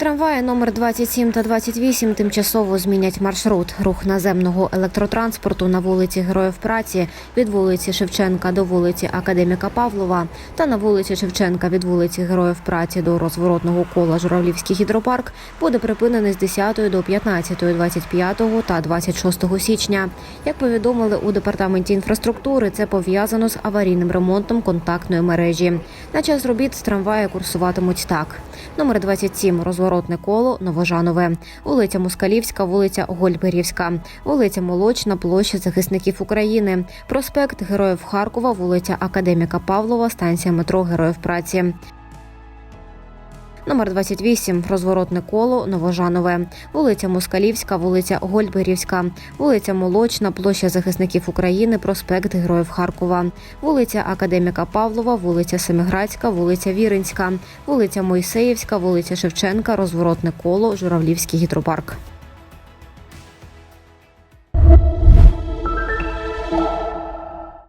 Трамваї номер 27 та 28 тимчасово змінять маршрут. Рух наземного електротранспорту на вулиці Героїв Праці від вулиці Шевченка до вулиці Академіка Павлова та на вулиці Шевченка від вулиці Героїв Праці до розворотного кола Журавлівський гідропарк буде припинений з 10 до 15, 25 та 26 січня. Як повідомили у департаменті інфраструктури, це пов'язано з аварійним ремонтом контактної мережі. На час робіт трамваї курсуватимуть так: номер 27 розворотне коло Новожанове, вулиця Москалівська, вулиця Гольберівська, вулиця Молочна, площа захисників України, проспект Героїв Харкова, вулиця Академіка Павлова, станція метро Героїв Праці. Номер 28 розворотне коло Новожанове, вулиця Москалівська, вулиця Гольберівська, вулиця Молочна, площа захисників України, проспект Героїв Харкова, вулиця Академіка Павлова, вулиця Семиградська, вулиця Віринська, вулиця Мойсеївська, вулиця Шевченка, розворотне коло, Журавлівський гідропарк.